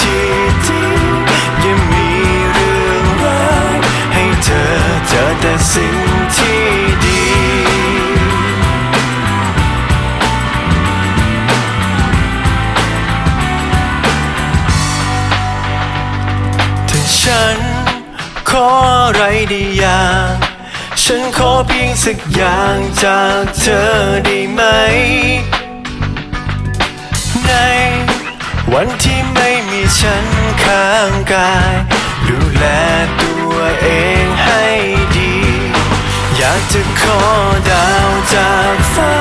ที่ดียังมีเรื่องร้ายให้เธอเจอแต่สิ่งที่ดีถ้าฉันขออะไรได้อย่างฉันขอเพียงสักอย่างจากเธอได้ไหม ในวันที่ ฉันข้างกาย ดูแลตัวเองให้ดี อยากจะขอดาวจากฟ้า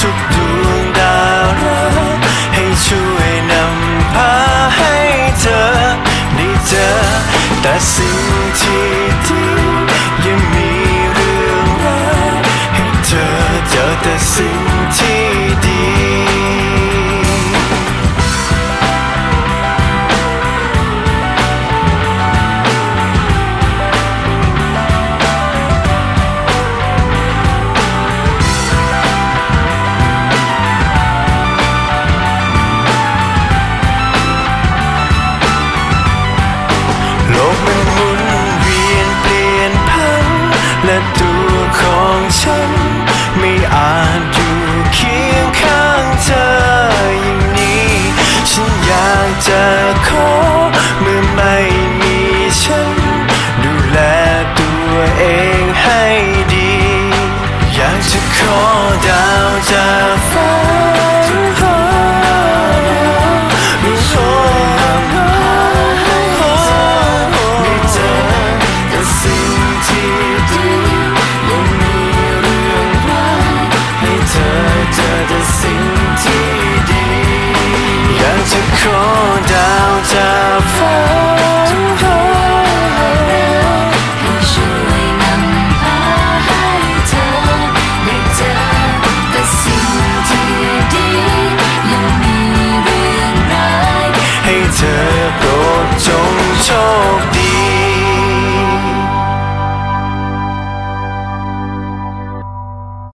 ทุกดวงดาวรักให้ช่วยนำพาให้เธอได้เจอแต่สิ่งที่ดี 成。